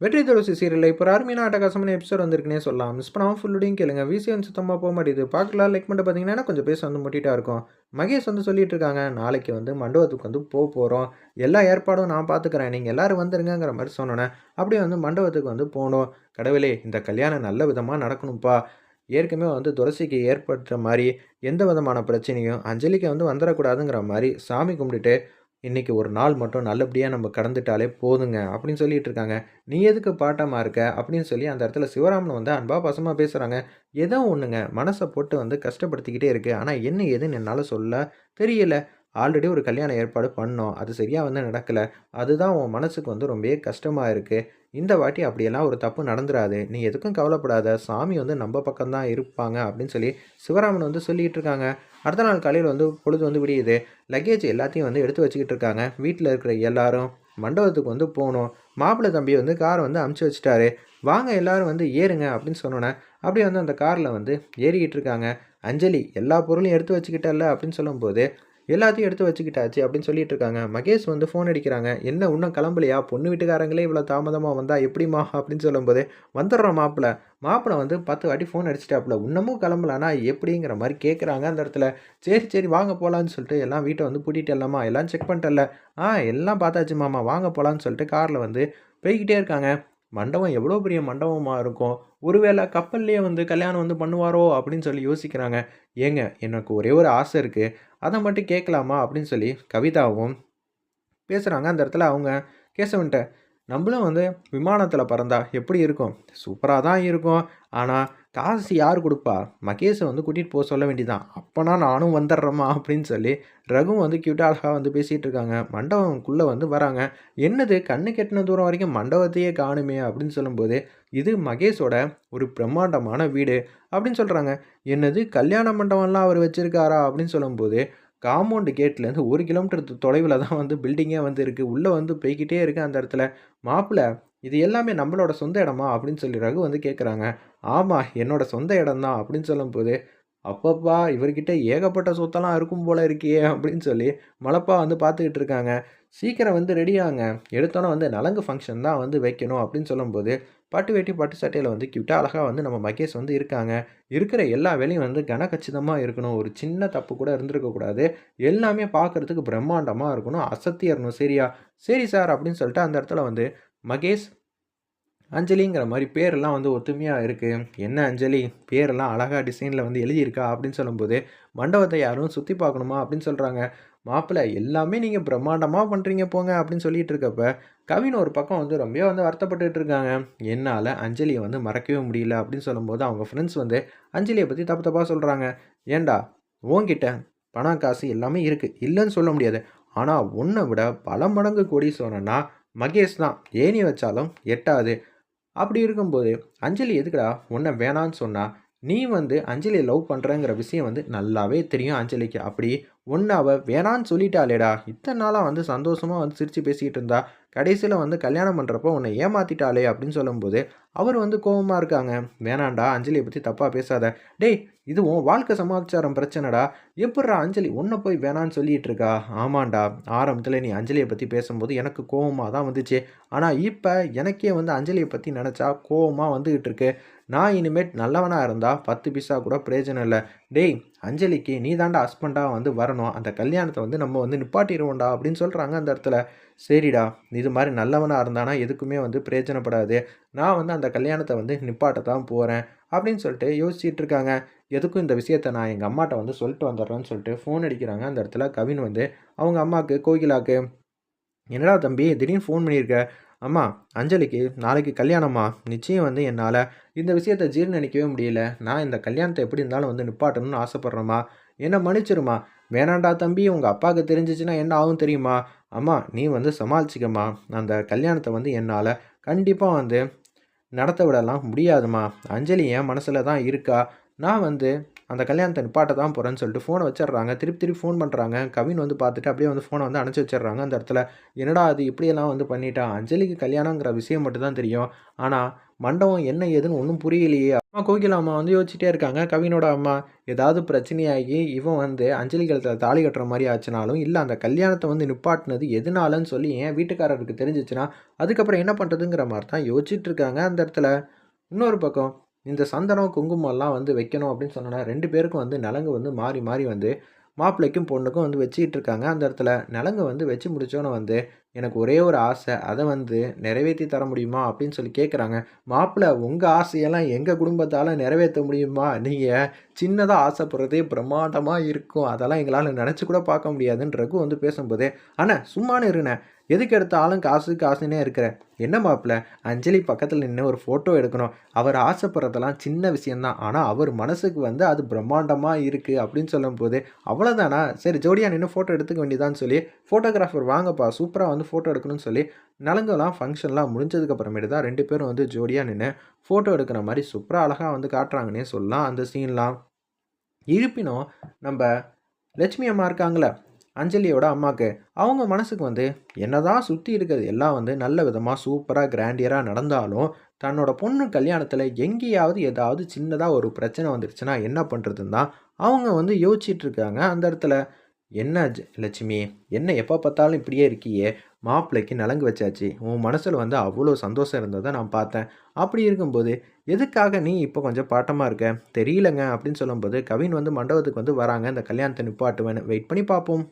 வெற்றி துளசி சீரியலில் இப்போ அருமையான அட்டகாசமான எபிசோட் வந்திருக்குனே சொல்லலாம். மிஸ் பண்ணாமல் ஃபுல்லுடையும் கேளுங்க. விசிஎன் சுத்தமாக போக மாட்டேது பார்க்கலாம் லைக் பண்ணிட்டு பார்த்தீங்கன்னா கொஞ்சம் பேச வந்து முட்டிட்டா இருக்கும். மகேஷ் வந்து சொல்லிட்டு இருக்காங்க நாளைக்கு வந்து மண்டபத்துக்கு வந்து போக போகிறோம் எல்லா ஏற்பாடும் நான் பார்த்துக்கிறேன். நீங்கள் எல்லாரும் வந்துருங்கிற மாதிரி சொன்னோன்னே அப்படியே வந்து மண்டபத்துக்கு வந்து போகணும் கடவுளே இந்த கல்யாணம் நல்ல விதமாக நடக்கணும்ப்பா ஏற்கனவே வந்து துளசிக்கு ஏற்படுற மாதிரி எந்த விதமான பிரச்சனையும் அஞ்சலிக்கு வந்து வந்துடக்கூடாதுங்கிற மாதிரி சாமி கும்பிட்டுட்டு இன்றைக்கி ஒரு நாள் மட்டும் நல்லபடியாக நம்ம கடந்துட்டாலே போதுங்க அப்படின்னு சொல்லிட்டு இருக்காங்க. நீ எதுக்கு பாட்டமாக இருக்க? அப்படின்னு சொல்லி அந்த இடத்துல சிவராமன் வந்து அன்பா பசமாக பேசுகிறாங்க ஏதோ ஒன்றுங்க மனசை போட்டு வந்து கஷ்டப்படுத்திக்கிட்டே இருக்குது ஆனால் என்ன ஏதுன்னு என்னால் சொல்ல தெரியல. ஆல்ரெடி ஒரு கல்யாண ஏற்பாடு பண்ணோம். அது சரியாக வந்து நடக்கலை. அதுதான் உன் மனசுக்கு வந்து ரொம்பவே கஷ்டமாக இருக்குது இந்த வாட்டி அப்படியெல்லாம் ஒரு தப்பு நடந்துடாது நீ எதுக்கும் கவலைப்படாத. சாமி வந்து நம்ம பக்கம்தான் இருப்பாங்க அப்படின்னு சொல்லி சிவராமன் வந்து சொல்லிகிட்டு இருக்காங்க. அடுத்த நாள் காலையில் வந்து பொழுது வந்து விடியுது. லக்கேஜ் எல்லாத்தையும் வந்து எடுத்து வச்சுக்கிட்டு இருக்காங்க. வீட்டில் இருக்கிற எல்லாரும் மண்டபத்துக்கு வந்து போகணும். மாப்பிள்ளை தம்பி வந்து காரை வந்து அமுச்சு வச்சுட்டாரு. வாங்க எல்லாரும் வந்து ஏறுங்க அப்படின்னு சொன்னோன்னே அப்படியே வந்து அந்த காரில் வந்து ஏறிக்கிட்டு இருக்காங்க. அஞ்சலி எல்லா பொருளையும் எடுத்து வச்சுக்கிட்டல அப்படின்னு சொல்லும்போது எல்லாத்தையும் எடுத்து வச்சுக்கிட்டாச்சு அப்படின்னு சொல்லிட்டு இருக்காங்க மகேஷ் வந்து ஃபோன் அடிக்கிறாங்க. என்ன இன்னும் கிளம்பலையா? பொண்ணு வீட்டுக்காரங்களே இவ்வளோ தாமதமாக வந்தால் எப்படிமா அப்படின்னு சொல்லும்போது வந்துடுறோம் மாப்பிள்ளை மாப்பிள்ளை வந்து பத்து வாட்டி ஃபோன் அடிச்சிட்டாப்புல. இன்னமும் கிளம்பலானா எப்படிங்கிற மாதிரி கேட்குறாங்க அந்த இடத்துல. சரி சரி வாங்க போகலான்னு சொல்லிட்டு எல்லாம் வீட்டை வந்து பூட்டிட்டு எல்லாமா எல்லாம் செக் பண்ணிட்டல ஆ எல்லாம் பார்த்தாச்சு மாமா. வாங்க போகலான்னு சொல்லிட்டு காரில் வந்து போய்கிட்டே இருக்காங்க. மண்டபம் எவ்வளோ பெரிய மண்டபமாக இருக்கும்? ஒருவேளை கப்பல்லையே வந்து கல்யாணம் வந்து பண்ணுவாரோ அப்படின்னு சொல்லி யோசிக்கிறாங்க. ஏங்க எனக்கு ஒரே ஒரு ஆசை இருக்குது அதை மட்டும் கேட்கலாமா அப்படின்னு சொல்லி கவிதாவும் பேசுகிறாங்க அந்த இடத்துல அவங்க கேசவன்ட்ட நம்மளும் வந்து விமானத்தில் பறந்தா எப்படி இருக்கும்? சூப்பராக தான் இருக்கும். ஆனால் காசு யார் கொடுப்பா? மகேஷை வந்து கூட்டிகிட்டு போக சொல்ல வேண்டியதான் அப்போனா நானும் வந்துடுறேம்மா அப்படின்னு சொல்லி ரகு வந்து கியூட்டாக அழகாக வந்து பேசிகிட்டு இருக்காங்க. மண்டபம்குள்ளே வந்து வராங்க. என்னது? கண்ணு கெட்டின தூரம் வரைக்கும் மண்டபத்தையே காணுமே அப்படின்னு சொல்லும்போது இது மகேஷோட ஒரு பிரம்மாண்டமான வீடு அப்படின்னு சொல்கிறாங்க என்னது? கல்யாண மண்டபம்லாம் அவர் வச்சுருக்காரா அப்படின்னு சொல்லும்போது காம்பவுண்டு கேட்லேருந்து ஒரு கிலோமீட்டர் தொலைவில் தான் வந்து பில்டிங்கே வந்து இருக்குது உள்ளே வந்து போய்கிட்டே இருக்குது அந்த இடத்துல. மாப்பிள்ளை இது எல்லாமே நம்மளோட சொந்த இடமா? அப்படின்னு சொல்லி ரகு வந்து கேட்குறாங்க ஆமாம் என்னோட சொந்த இடம் தான் அப்படின்னு சொல்லும்போது அப்பப்பா இவர்கிட்ட ஏகப்பட்ட சொத்தெல்லாம் இருக்கும் போல இருக்கியே அப்படின்னு சொல்லி மலப்பா வந்து பார்த்துக்கிட்டு இருக்காங்க. சீக்கிரம் வந்து ரெடியாங்க எடுத்தோன்னே வந்து நலங்கு ஃபங்க்ஷன் தான் வந்து வைக்கணும் அப்படின்னு சொல்லும்போது பட்டு வேட்டி பட்டு சட்டையில் வந்து கியூட்டாக அழகாக வந்து நம்ம மகேஷ் வந்து இருக்காங்க. இருக்கிற எல்லா வேலையும் வந்து கனகச்சிதமாக இருக்கணும். ஒரு சின்ன தப்பு கூட இருந்திருக்கக்கூடாது எல்லாமே பார்க்குறதுக்கு பிரம்மாண்டமாக இருக்கணும். அசத்தியறணும் சரியா? சரி சார் அப்படின்னு சொல்லிட்டு அந்த இடத்துல வந்து மகேஷ் அஞ்சலிங்கிற மாதிரி பேரெல்லாம் வந்து ஒத்துமையாக இருக்குது என்ன அஞ்சலி? பேரெல்லாம் அழகாக டிசைனில் வந்து எழுதியிருக்கா அப்படின்னு சொல்லும்போது மண்டபத்தை யாரும் சுற்றி பார்க்கணுமா அப்படின்னு சொல்கிறாங்க மாப்பிள்ளை எல்லாமே நீங்கள் பிரம்மாண்டமாக பண்ணுறீங்க போங்க அப்படின்னு சொல்லிட்டு இருக்கப்ப கவின் ஒரு பக்கம் வந்து ரொம்ப வந்து வருத்தப்பட்டுட்டு இருக்காங்க. என்னால் அஞ்சலியை வந்து மறக்கவே முடியல அப்படின்னு சொல்லும்போது அவங்க ஃப்ரெண்ட்ஸ் வந்து அஞ்சலியை பற்றி தப்பு தப்பாக சொல்கிறாங்க ஏண்டா? உங்ககிட்ட பணம் காசு எல்லாமே இருக்குது இல்லைன்னு சொல்ல முடியாது. ஆனால் உன்னை விட பல மடங்கு கொடி சொன்னா மகேஷ் தான். ஏணி வச்சாலும் எட்டாது. அப்படி இருக்கும்போது அஞ்சலி எதுக்குடா? உன்னை வேணான்னு சொன்னால் நீ வந்து அஞ்சலியை லவ் பண்ணுறங்கிற விஷயம் வந்து நல்லாவே தெரியும் அஞ்சலிக்கு. அப்படி ஒன்று அவள் வேணான்னு சொல்லிட்டாளேடா. இத்தனை நாளாக வந்து சந்தோஷமாக வந்து சிரித்து பேசிக்கிட்டு இருந்தா. கடைசியில் வந்து கல்யாணம் பண்ணுறப்போ உன்னை ஏமாற்றிட்டாளே அப்படின்னு சொல்லும்போது அவர் வந்து கோபமாக இருக்காங்க. வேணாண்டா அஞ்சலியை பற்றி தப்பாக பேசாத. டேய் இது உன் வாழ்க்கை சமாச்சாரம் பிரச்சனைடா. எப்பட்றா அஞ்சலி உன்னை போய் வேணான்னு சொல்லிட்டு இருக்கா? ஆமாண்டா ஆரம்பத்தில் நீ அஞ்சலியை பற்றி பேசும்போது எனக்கு கோபமாக தான் வந்துச்சு. ஆனால் இப்போ எனக்கே வந்து அஞ்சலியை பற்றி நினச்சா கோபமாக வந்துக்கிட்டு இருக்கு. நான் இனிமேட் நல்லவனாக இருந்தால் பத்து பைசா கூட பிரயோஜனம் இல்லை. டேய் அஞ்சலிக்கு நீ தாண்டா ஹஸ்பண்டாக வந்து வரணும். அந்த கல்யாணத்தை வந்து நம்ம வந்து நிப்பாட்டிடுவோண்டா அப்படின்னு சொல்கிறாங்க அந்த இடத்துல. சரிடா இது மாதிரி நல்லவனாக இருந்தானா எதுக்குமே வந்து பிரயோஜனப்படாது. நான் வந்து அந்த கல்யாணத்தை வந்து நிப்பாட்ட தான் போகிறேன் அப்படின்னு சொல்லிட்டு யோசிச்சுட்டு இருக்காங்க. எதுக்கும் இந்த விஷயத்த நான் எங்கள் அம்மாட்ட வந்து சொல்லிட்டு வந்துடுறேன்னு சொல்லிட்டு ஃபோன் அடிக்கிறாங்க. அந்த இடத்துல கவின் வந்து அவங்க அம்மாவுக்கு கோகிலாக்கு என்னடா தம்பி திடீர்னு ஃபோன் பண்ணியிருக்க? அம்மா அஞ்சலிக்கு நாளைக்கு கல்யாணம்மா. நிச்சயம் வந்து என்னால் இந்த விஷயத்தை ஜீர்ணிக்கவே முடியல. நான் இந்த கல்யாணத்தை எப்படி இருந்தாலும் வந்து நிப்பாட்டணும்னு ஆசைப்பட்றேம்மா. என்னை மன்னிச்சிருமா வேணாண்டா தம்பி உங்கள் அப்பாவுக்கு தெரிஞ்சிச்சுன்னா என்ன ஆகும் தெரியுமா? அம்மா நீ வந்து சமாளிச்சிக்கம்மா. அந்த கல்யாணத்தை வந்து என்னால் கண்டிப்பாக வந்து நடத்த விடலாம் முடியாதுமா அஞ்சலி என் மனசில் தான் இருக்கா. நான் வந்து அந்த கல்யாணத்தை நிப்பாட்ட தான் போகிறேன்னு சொல்லிட்டு ஃபோனை வச்சிடுறாங்க. திருப்பி திருப்பி ஃபோன் பண்ணுறாங்க கவின் வந்து பார்த்துட்டு அப்படியே வந்து ஃபோனை வந்து அணைச்சி வச்சிடுறாங்க அந்த இடத்துல. என்னடா அது இப்படியெல்லாம் வந்து பண்ணிட்டா? அஞ்சலிக்கு கல்யாணங்கிற விஷயம் மட்டும் தான் தெரியும். ஆனால் மண்டபம் என்ன ஏதுன்னு ஒன்றும் புரியலையே. அம்மா கோகிலா அம்மா வந்து யோசிச்சுட்டே இருக்காங்க. கவினோட அம்மா ஏதாவது பிரச்சனையாகி இவன் வந்து அஞ்சலி கழுத்தில் தாலி கட்டுற மாதிரி ஆச்சுனாலும் இல்லை அந்த கல்யாணத்தை வந்து நிப்பாட்டினது எதனாலன்னு சொல்லி என் வீட்டுக்காரருக்கு தெரிஞ்சிச்சுன்னா அதுக்கப்புறம் என்ன பண்ணுறதுங்கிற மாதிரி தான் யோசிச்சுட்டு இருக்காங்க அந்த இடத்துல. இன்னொரு பக்கம் இந்த சந்தனம் குங்குமம்லாம் வந்து வைக்கணும் அப்படின்னு சொன்னோன்னா ரெண்டு பேருக்கும் வந்து நலங்கு வந்து மாறி மாறி வந்து மாப்பிள்ளைக்கும் பொண்ணுக்கும் வந்து வச்சுக்கிட்டு இருக்காங்க. அந்த இடத்துல நலங்கு வந்து வச்சு முடிச்சோன்னே வந்து எனக்கு ஒரே ஒரு ஆசை அதை வந்து நிறைவேற்றி தர முடியுமா அப்படின்னு சொல்லி கேட்குறாங்க மாப்பிள்ளை உங்கள் ஆசையெல்லாம் எங்கள் குடும்பத்தால் நிறைவேற்ற முடியுமா? நீங்கள் சின்னதாக ஆசைப்படுறதே பிரம்மாண்டமாக இருக்கும். அதெல்லாம் எங்களால் நினச்சி கூட பார்க்க முடியாதுன்னு ரகு வந்து பேசும்போதே ஆனால் சும்மானு இருண்ணே. எதுக்கு எடுத்தாலும் காசு காசுன்னே இருக்கிற. என்ன மாப்பிள்ள அஞ்சலி பக்கத்தில் நின்று ஒரு ஃபோட்டோ எடுக்கணும். அவர் ஆசைப்படுறதெல்லாம் சின்ன விஷயந்தான் ஆனால் அவர் மனசுக்கு வந்து அது பிரம்மாண்டமாக இருக்குது அப்படின்னு சொல்லும்போது அவ்வளோதானா சரி ஜோடியாக நின்று ஃபோட்டோ எடுத்துக்க வேண்டியதான்னு சொல்லி ஃபோட்டோகிராஃபர் வாங்கப்பா சூப்பராக வந்து ஃபோட்டோ எடுக்கணும்னு சொல்லி நலங்கெல்லாம் ஃபங்க்ஷன்லாம் முடிஞ்சதுக்கப்புறமேட்டு தான் ரெண்டு பேரும் வந்து ஜோடியாக நின்று ஃபோட்டோ எடுக்கிற மாதிரி சூப்பராக அழகாக வந்து காட்டுறாங்கன்னே சொல்லலாம். அந்த சீன்லாம் இருப்பினும் நம்ம லட்சுமி அம்மா இருக்காங்களே அஞ்சலியோட அம்மாவுக்கு அவங்க மனசுக்கு வந்து என்னதான் சுற்றி இருக்கிறது எல்லாம் வந்து நல்ல விதமாக சூப்பராக கிராண்டியராக நடந்தாலும் தன்னோட பொண்ணு கல்யாணத்தில் எங்கேயாவது ஏதாவது சின்னதாக ஒரு பிரச்சனை வந்துருச்சுன்னா என்ன பண்ணுறதுன்னு தான் அவங்க வந்து யோசிச்சிட்டு இருக்காங்க. அந்த இடத்துல என்ன லட்சுமி என்ன எப்போ பார்த்தாலும் இப்படியே இருக்கியே? மாப்பிள்ளைக்கு நலங்கு வச்சாச்சு. உன் மனசில் வந்து அவ்வளோ சந்தோஷம் இருந்ததை நான் பார்த்தேன். அப்படி இருக்கும்போது எதுக்காக நீ இப்போ கொஞ்சம் பாட்டமாக இருக்க? தெரியலங்க அப்படின்னு சொல்லும்போது கவின் வந்து மண்டபத்துக்கு வந்து வராங்க. இந்த கல்யாணத்தை நிப்பாட்டுவேன்னு. வெயிட் பண்ணி பார்ப்போம்.